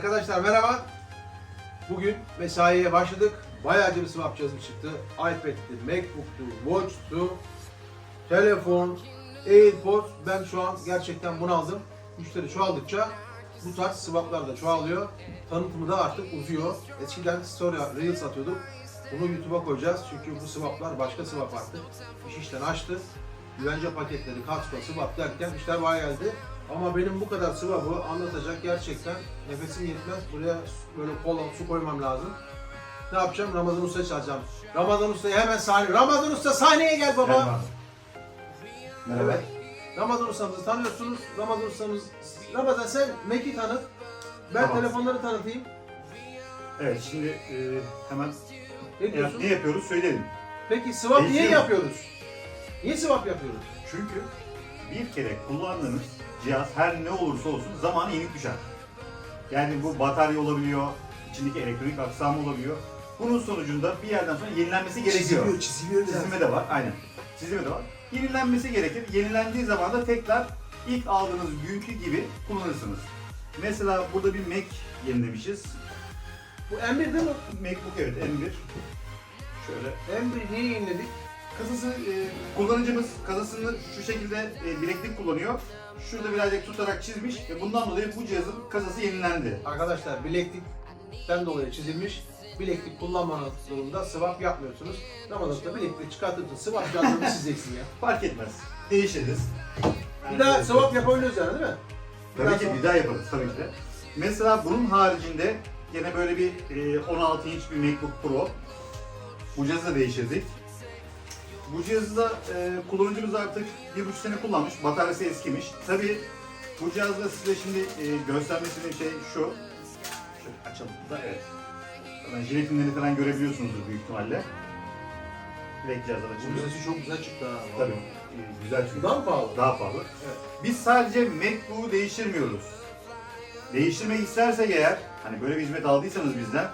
Arkadaşlar merhaba. Bugün mesaiye başladık. Bayağı bir swap cihazım çıktı. iPad'ti, MacBook'tu, Watch'tu, telefon, AirPods. Ben şu an gerçekten bunaldım. Müşteri çoğaldıkça bu tarz swaplar da çoğalıyor. Tanıtımı da artık uzuyor. Eskiden story, Reels atıyorduk. Bunu YouTube'a koyacağız çünkü bu swaplar başka swap artık. İş işten açtı. Güvence paketleri, kasko, swap derken işler bayağı geldi. Ama benim bu kadar swap'ı anlatacak gerçekten nefesim yetmez. Buraya böyle kola, su koymam lazım. Ne yapacağım? Ramazan Usta'yı çağıracağım. Ramazan Usta'yı hemen sahne. Ramazan Usta sahneye gel baba. Merhaba. Merhaba. Evet. Ramazan ustamızı tanıyorsunuz. Ramazan ustamız... Ramazan sen Mek'i tanıt. Ben Tamam. telefonları tanıtayım. Evet şimdi e, hemen Ne diyorsun? ne yapıyoruz söyleyelim. Peki swap niye Değişiyor. yapıyoruz? Niye swap yapıyoruz? Çünkü bir kere kullandığınız cihaz her ne olursa olsun zamanı yenik düşer. Yani bu batarya olabiliyor, içindeki elektronik aksam olabiliyor. Bunun sonucunda bir yerden sonra yenilenmesi gerekiyor. çiziliyor Çizilme de var, aynen. Çizilme de var. Yenilenmesi gerekir. Yenilendiği zaman da tekrar ilk aldığınız günkü gibi kullanırsınız. Mesela burada bir Mac yenilemişiz. Bu M1 değil mi? MacBook evet M1. Şöyle M1 niye yeniledik? Kasası e, kullanıcımız kasasını şu şekilde e, bileklik kullanıyor. Şurada birazcık tutarak çizmiş ve bundan dolayı bu cihazın kasası yenilendi. Arkadaşlar bileklikten dolayı çizilmiş. Bileklik kullanmanız durumunda swap yapmıyorsunuz. Ramazan Usta bileklik çıkartıp da swap cihazını çizeceksin ya. Fark etmez. Değişiriz. Bir daha swap yapabiliyoruz yani değil mi? Bir Tabii ki daha bir daha yaparız tabii ki de. Mesela bunun haricinde yine böyle bir e, 16 inç bir MacBook Pro. Bu cihazı da değiştirdik. Bu cihazı da e, kullanıcımız artık bir buçuk sene kullanmış. Bataryası eskimiş. Tabii bu cihazda size şimdi e, göstermek istediğim şey şu. Şöyle açalım da evet. Zaten jiletinleri falan görebiliyorsunuzdur büyük ihtimalle. Direkt cihazdan Bu açılıyor. sesi çok güzel çıktı ha. Tabii. e, güzel çünkü. Daha mı pahalı? Daha pahalı. Evet. Biz sadece MacBook'u değiştirmiyoruz. Değiştirmek istersek eğer, hani böyle bir hizmet aldıysanız bizden,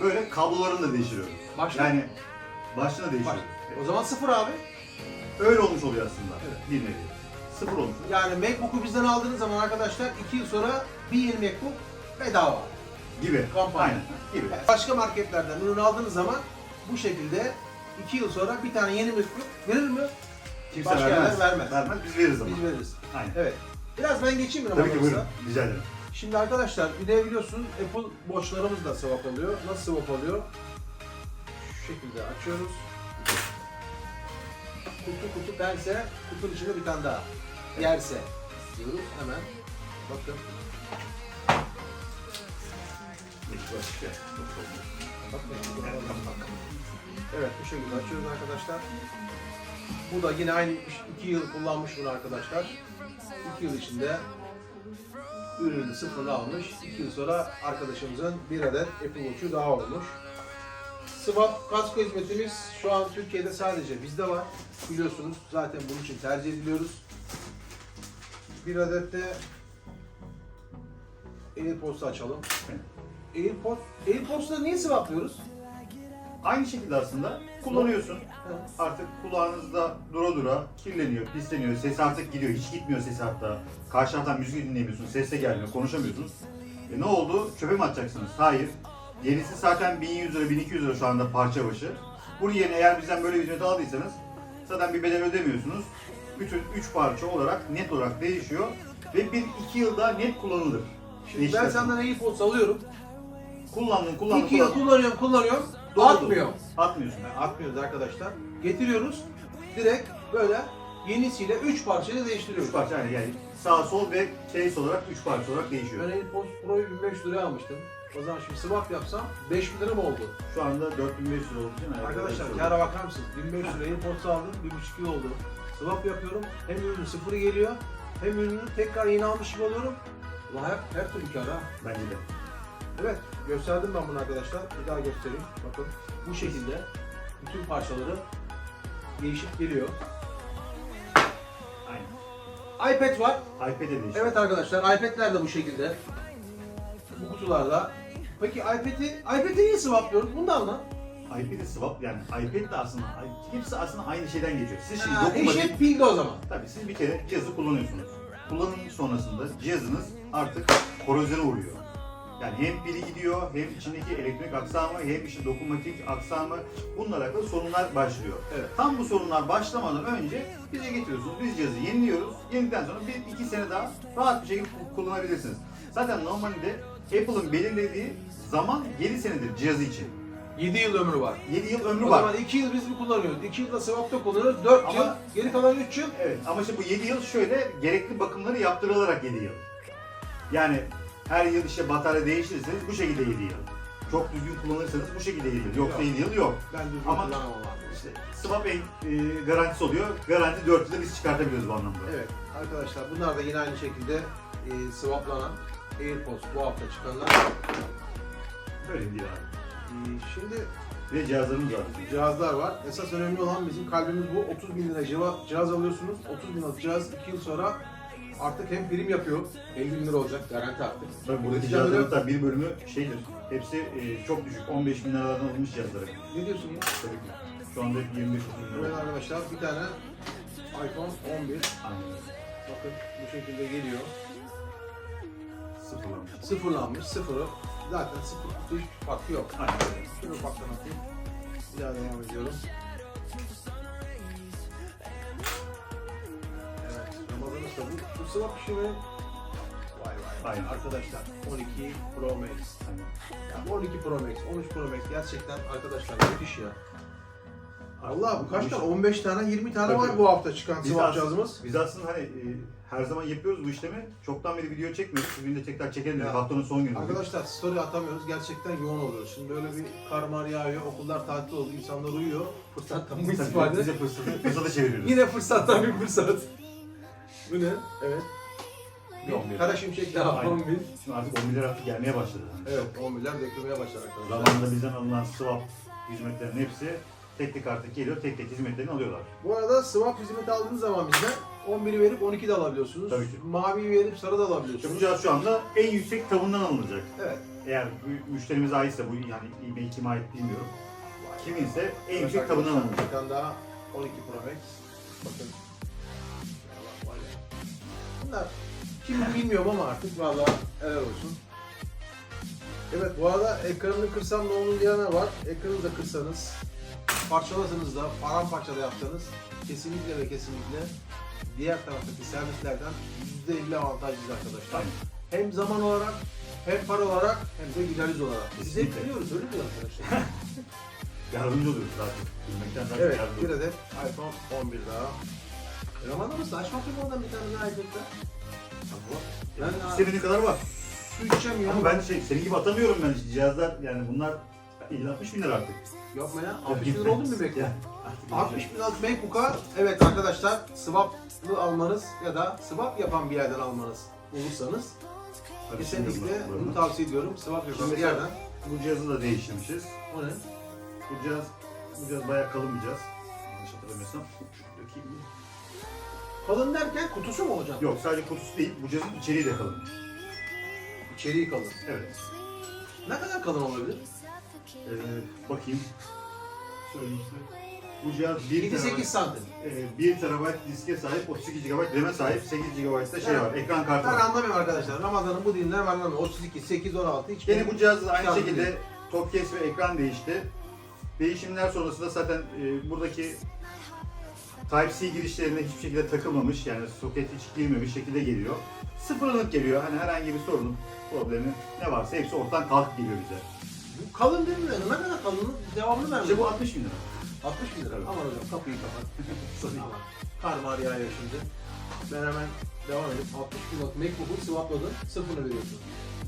böyle kablolarını da değiştiriyoruz. Başla. Yani başlığını Baş. değiştiriyoruz. O zaman sıfır abi. Öyle olmuş oluyor aslında. Evet. Bir nevi. Sıfır olmuş. Yani MacBook'u bizden aldığınız zaman arkadaşlar 2 yıl sonra bir yeni MacBook bedava. Gibi. Kampanya. Aynen. Gibi. Başka marketlerden ürün aldığınız zaman bu şekilde 2 yıl sonra bir tane yeni MacBook verir mi? Kimse Başka vermez. yerler vermez. Vermez. Biz veririz ama. Biz veririz. Aynen. Evet. Biraz ben geçeyim mi Tabii ki buyurun. Rica ederim. Şimdi arkadaşlar bir de biliyorsunuz Apple Watch'larımız da swap oluyor. Nasıl swap oluyor? Şu şekilde açıyoruz. Kutu kutu derse kutunun içinde bir tane daha. Yerse diyoruz hemen. Bakın. Evet bu şekilde açıyoruz arkadaşlar. Bu da yine aynı 2 yıl kullanmış bunu arkadaşlar. 2 yıl içinde ürünü sıfırını almış. 2 yıl sonra arkadaşımızın bir adet Apple Watch'u daha olmuş. Swap kasko hizmetimiz şu an Türkiye'de sadece bizde var. Biliyorsunuz zaten bunun için tercih ediliyoruz. Bir adet de AirPods'u açalım. Evet. AirPods, AirPods'ları niye swaplıyoruz? Aynı şekilde aslında kullanıyorsun. Artık kulağınızda dura dura kirleniyor, pisleniyor, ses artık gidiyor, hiç gitmiyor sesi hatta. Karşı taraftan müzik dinleyemiyorsunuz, ses de gelmiyor, konuşamıyorsunuz. E ne oldu? Çöpe mi atacaksınız? Hayır. Yenisi zaten 1100 lira, 1200 lira şu anda parça başı. Bunun yerine eğer bizden böyle bir hizmet aldıysanız zaten bir bedel ödemiyorsunuz. Bütün 3 parça olarak net olarak değişiyor ve 1-2 yılda net kullanılır. Şimdi ben Değiştirsin. senden AirPods alıyorum. kullandın, kullandın, İki yıl kullandın. kullanıyorum, kullanıyorum. Doğru, Atmıyor. Atmıyorsun. Yani atmıyoruz arkadaşlar. Getiriyoruz. Direkt böyle yenisiyle 3 parçayla değiştiriyoruz. Üç parça yani, yani sağ sol ve case olarak üç parça olarak değişiyor. Ben AirPods Pro'yu 1500 liraya almıştım. O zaman şimdi swap yapsam 5000 lira mı oldu? Şu anda 4500 lira olduğu için ayakta Arkadaşlar kâra bakar mısınız? 1500 lira AirPods aldım, 1,5 yıl oldu. Swap yapıyorum, hem ürünün sıfırı geliyor, hem ürünü tekrar yeni almış gibi oluyorum. Ulan her, her türlü kâr ha. Bence de. Evet, gösterdim ben bunu arkadaşlar. Bir daha göstereyim. Bakın bu şekilde bütün parçaları değişip geliyor. Aynen. iPad var. iPad'e değişiyor. Evet arkadaşlar, iPad'ler de bu şekilde. Bu kutularda. Peki iPad'i, iPad'i niye swaplıyoruz? Bunu da anla. iPad'i swap yani iPad de aslında hepsi aslında aynı şeyden geçiyor. Siz şimdi Ha, eşit pilde o zaman. Tabii siz bir kere cihazı kullanıyorsunuz. Kullanım sonrasında cihazınız artık korozyona uğruyor. Yani hem pili gidiyor, hem içindeki elektrik aksamı, hem işte dokunmatik aksamı bununla alakalı sorunlar başlıyor. Evet. Tam bu sorunlar başlamadan önce bize getiriyorsunuz. Biz cihazı yeniliyoruz. Yenildikten sonra bir iki sene daha rahat bir şekilde kullanabilirsiniz. Zaten normalde Apple'ın belirlediği zaman 7 senedir cihazı için. 7 yıl ömrü var. 7 yıl ömrü O var. zaman 2 yıl biz mi kullanıyoruz? 2 yılda sevapta kullanıyoruz. 4 Ama- yıl. Geri kalan 3 yıl. Evet ama işte bu 7 yıl şöyle gerekli bakımları yaptırılarak 7 yıl. Yani her yıl işte batarya değiştirirseniz bu şekilde 7 yıl. Çok düzgün kullanırsanız bu şekilde 7 yıl. Yoksa Yok. 7 yıl yok. Ben düzgün Ama- kullanamam abi. İşte swap en, e, garantisi oluyor. Garanti 4 yılda biz çıkartabiliyoruz bu anlamda. Evet arkadaşlar bunlar da yine aynı şekilde e, swaplanan AirPods bu hafta çıkanlar. Öyle değil abi. E, şimdi Ve cihazlarımız var. cihazlar var. Esas önemli olan bizim kalbimiz bu. 30 bin lira civa- cihaz alıyorsunuz. 30 bin lira cihaz 2 yıl sonra artık hem prim yapıyor. 50 bin lira olacak garanti artık. Tabii buradaki Bizden cihazların da bir bölümü şeydir. Hepsi e, çok düşük. 15 bin liralardan alınmış cihazları. Ne diyorsun ya? Tabii ki. Şu anda 25 bin Evet lira. arkadaşlar bir tane iPhone 11 Aynen. bakın bu şekilde geliyor. Sıfırlanmış. Sıfırlanmış. Sıfırı zaten sıfır. Hiç farkı yok. Aynen. Şunu ufaktan atayım. Bir daha devam ediyorum. Evet, Ramazan Usta bu, bu sıvap işi mi? Vay vay. Aynen. Arkadaşlar 12 Pro Max. Aynen. Ya bu 12 Pro Max, 13 Pro Max gerçekten arkadaşlar müthiş ya. Allah bu kaç tane? 15 tane, 20 tane Tabii. var bu hafta çıkan Biz, sıvap as- cihazımız. biz aslında hani e, her zaman yapıyoruz bu işlemi. Çoktan beri video çekmiyoruz. Bugün de tekrar çekelim dedik. Ya, Haftanın son günü. bugün. Arkadaşlar story atamıyoruz. Gerçekten yoğun oluyoruz. Şimdi böyle bir kar mar yağıyor, okullar tatil oldu, insanlar uyuyor. Fırsattan bu Tabii istifade. Bize fırsatı, fırsatı çeviriyoruz. Yine fırsattan bir fırsat. Bu ne? Evet. 11. Bir kara şimşek daha Aynen. 11. Şimdi artık 11 artık gelmeye başladı. Evet 10 milyar dökülmeye başladı arkadaşlar. Zamanında bizden alınan swap hizmetlerin hepsi tek tek artık geliyor. Tek tek hizmetlerini alıyorlar. Bu arada swap hizmeti aldığınız zaman bizden 11'i verip 12 de alabiliyorsunuz. Tabii ki. Maviyi verip sarı da İşte bu alabiliyorsunuz. cihaz şu anda en yüksek tavından alınacak. Evet. Eğer bu müşterimize aitse bu yani eBay kime ait bilmiyorum. Kiminse en yüksek arkadaşlar, alınacak. Bir tane daha 12 Pro Max. Bakın. Bunlar kim bilmiyorum ama artık valla helal olsun. Evet bu arada ekranını kırsam ne olur diyenler var. Ekranı da kırsanız, parçalasanız da, paramparça da yapsanız kesinlikle ve kesinlikle diğer taraftaki servislerden %50 avantajlıyız arkadaşlar. Hem zaman olarak, hem para olarak, hem de gideriz olarak. Biz hep Kesinlikle. biliyoruz öyle mi arkadaşlar? Yardımcı oluyoruz zaten. Bilmekten zaten Evet, yardımcı bir oluyoruz. adet iPhone 11 daha. Ramazan mısın? Aç bakayım oradan bir tane daha iPad'den. Ben İstediğin kadar var. su içeceğim ya. Ama ben şey, senin gibi atamıyorum ben işte cihazlar yani bunlar 50-60 bin lira artık. Yapma ya. 60 bin lira oldu mu? Ya, 60 bin lira MacBook'a evet arkadaşlar swap'lı almanız ya da swap yapan bir yerden almanız bulursanız kesinlikle bunu tavsiye ediyorum. Swap yapan bir yerden. Bu cihazı da değiştirmişiz. O ne? Bu cihaz, bu cihaz bayağı kalın bir cihaz. Yanlış hatırlamıyorsam. Dökeyim mi? Kalın derken kutusu mu olacak? Yok sadece kutusu değil, bu cihazın içeriği de kalın. İçeriği kalın. Evet. Ne kadar kalın olabilir? Ee, bakayım. Söyleyeyim size. Bu cihaz 1 7-8 terabayt, santim. e, 1 terabayt diske sahip, 32 GB RAM'e sahip, 8 GB da şey Evet. var, ekran kartı var. anlamıyorum arkadaşlar. Ramazan'ın bu dinler ben anlamıyorum. 32, 8, 16 hiç Yine bu cihaz da aynı şekilde top kes ve ekran değişti. Değişimler sonrasında zaten e, buradaki Type-C girişlerine hiçbir şekilde takılmamış yani soket hiç girmemiş şekilde geliyor. Sıfırlanıp geliyor hani herhangi bir sorunun problemi ne varsa hepsi ortadan kalkıp geliyor bize. Bu kalın değil mi? Ne kadar kalın? Devamlı vermiyor. İşte bu 60 bin lira. 60 bin lira. Aman hocam kapıyı kapat. Aman. Kar mar yağıyor şimdi. Ben hemen devam edip 60 bin lira MacBook'u swapladın. Sıfırını veriyorsun.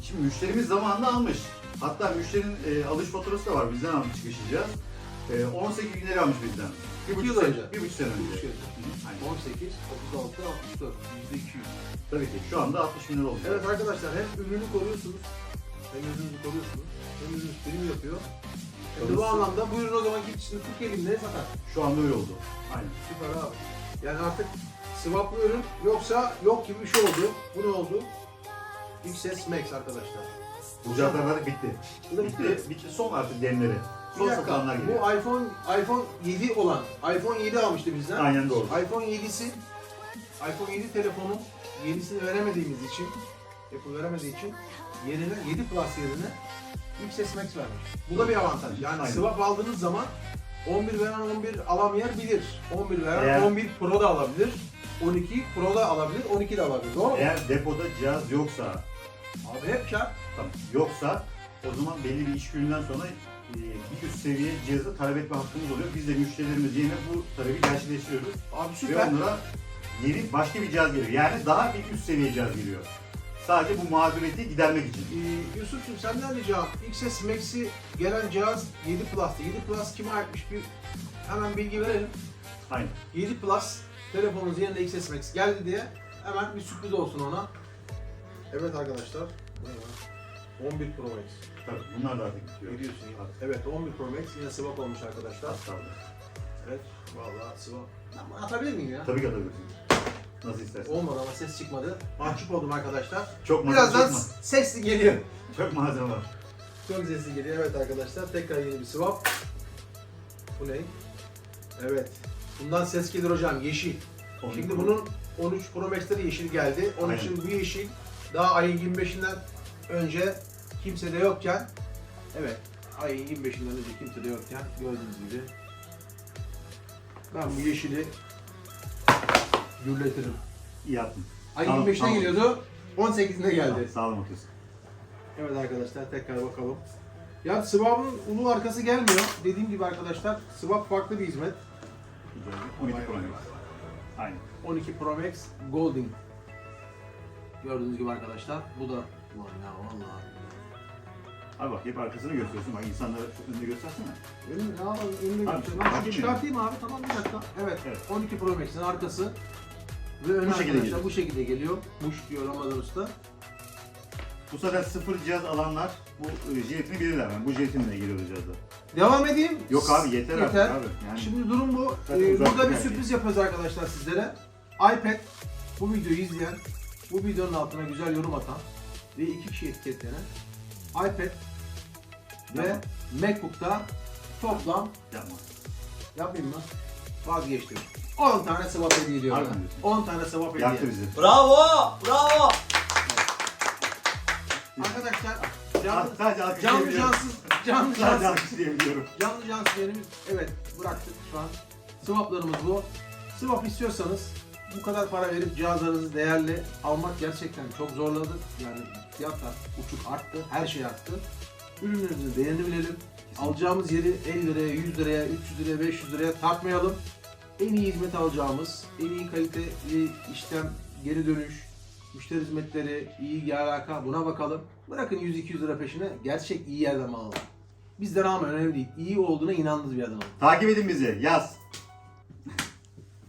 Şimdi müşterimiz zamanında almış. Hatta müşterinin e, alış faturası da var bizden almış çıkış cihaz. E, 18 bin lira almış bizden. Bir buçuk yıl önce. Bir buçuk sene önce. Aynen. 18, 36, 64, %200. Tabii ki şu anda 60 bin lira oldu. Evet arkadaşlar hem ürünü koruyorsunuz, hem ürününüzü koruyorsunuz, hem ürününüz prim yapıyor. Hem de bu anlamda buyurun o zaman git şimdi 40 elimle satar. Şu anda öyle oldu. Aynen. Süper abi. Yani artık swaplı ürün yoksa yok gibi bir şey oldu. Bu ne oldu? XS Max arkadaşlar. Bu artık bitti. Bu da bitti. Bitti. Son artık demleri. Bir Son dakika, satılanlar bu geliyor. iPhone iPhone 7 olan, iPhone 7 almıştı bizden. Aynen doğru. iPhone 7'si, iPhone 7 telefonun yenisini veremediğimiz için, Apple veremediği için yerine 7 Plus yerine XS Max vermiş. Bu da bir avantaj. Yani Aynen. swap aldığınız zaman 11 veren 11 alamayabilir. 11 veren Eğer- 11 Pro da alabilir. 12 Pro da alabilir, 12 de alabilir. Doğru mu? Eğer depoda cihaz yoksa, Abi hep şart. tamam, yoksa o zaman belli bir iş gününden sonra e, bir üst seviye cihazı talep etme hakkımız oluyor. Biz de müşterilerimiz yerine bu talebi gerçekleştiriyoruz. Abi Ve süper. onlara yeni başka bir cihaz geliyor. Yani daha bir üst seviye cihaz geliyor. Sadece bu mağduriyeti gidermek için. Ee, Yusuf'cum senden ricam XS Max'i gelen cihaz 7 Plus'tı. 7 Plus kime aitmiş bir hemen bilgi verelim. Aynen. 7 Plus telefonunuz yerine XS Max geldi diye hemen bir sürpriz olsun ona. Evet arkadaşlar. bu ne lan? 11 Pro Max. Tabii bunlar da artık bitiyor. Ne diyorsun ya? Evet 11 Pro Max yine swap olmuş arkadaşlar. Kaldı. Evet vallahi swap. Ben bunu atabilir miyim ya? Tabii ki atabilirsin. Nasıl istersen. Olmadı ama ses çıkmadı. Mahcup oldum arkadaşlar. Çok malzeme, Birazdan s- sesli geliyor. çok malzeme var. Çok sesli geliyor. Evet arkadaşlar tekrar yeni bir swap. Bu ne? Evet. Bundan ses gelir hocam yeşil. Şimdi bunun 13 Pro Max'te de yeşil geldi. Onun Aynen. için bu yeşil daha ayın 25'inden önce kimsede yokken evet ayın 25'inden önce kimsede yokken gördüğünüz gibi ben bu yeşili gürletirim. iyi yaptın. Ayın Tamam, 25'ine tamam. geliyordu 18'inde geldi. Sağlam atıyorsun. Evet arkadaşlar tekrar bakalım. Ya Swap'ın ulu arkası gelmiyor. Dediğim gibi arkadaşlar Swap farklı bir hizmet. Güzel. 12 Pro Max. Aynen. 12 Pro Max Golding. Gördüğünüz gibi arkadaşlar bu da Ulan ya vallahi. Abi bak hep arkasını gösteriyorsun. Bak insanlara şu önünde göstersene. Önüm ne yapalım? Önüme Abi, götüreyim. Ben abi şunu çıkartayım abi. Tamam bir dakika. Evet. Evet. 12 Pro Max'in arkası ve önü Bu şekilde geliyor. bu şekilde geliyor. Muş diyor Ramazan Usta. Bu sefer sıfır cihaz alanlar bu e, jiletini bilirler. Yani bu jiletinle geliyor cihazda. Devam edeyim. Yok abi yeter, Yeter. artık abi. Yani Şimdi durum bu. Zaten Ee, uzak burada bir bir şey. sürpriz yapıyoruz arkadaşlar sizlere. iPad bu videoyu izleyen, bu videonun altına güzel yorum atan ve iki kişi etiketlenen iPad ve Yapma. MacBook'ta toplam yapma. yapmayayım mı? Vazgeçtim. 10 tane swap hediye ediyorum. Harbiden ben. diyorsun. 10 tane swap hediye. Yaktı bizi. Bravo! Bravo! Arkadaşlar Al- canlı, Sadece canlı alkışlayabiliyorum. cansız, canlı Sadece cansız, alkışlayabiliyorum. canlı cansız yerimiz evet bıraktık şu an. Swaplarımız bu. Swap istiyorsanız bu kadar para verip cihazlarınızı değerli almak gerçekten çok zorladı. Yani fiyatlar uçuk arttı, her şey arttı. Ürünlerimizi değerini bilelim. Alacağımız yeri 50 liraya, 100 liraya, 300 liraya, 500 liraya tartmayalım. En iyi hizmet alacağımız, en iyi kaliteli işlem, geri dönüş, müşteri hizmetleri, iyi alaka buna bakalım. Bırakın 100-200 lira peşine gerçek iyi yerden alalım. Bizden almayın önemli değil. İyi olduğuna inandığınız bir yerden alın. Takip edin bizi. Yaz.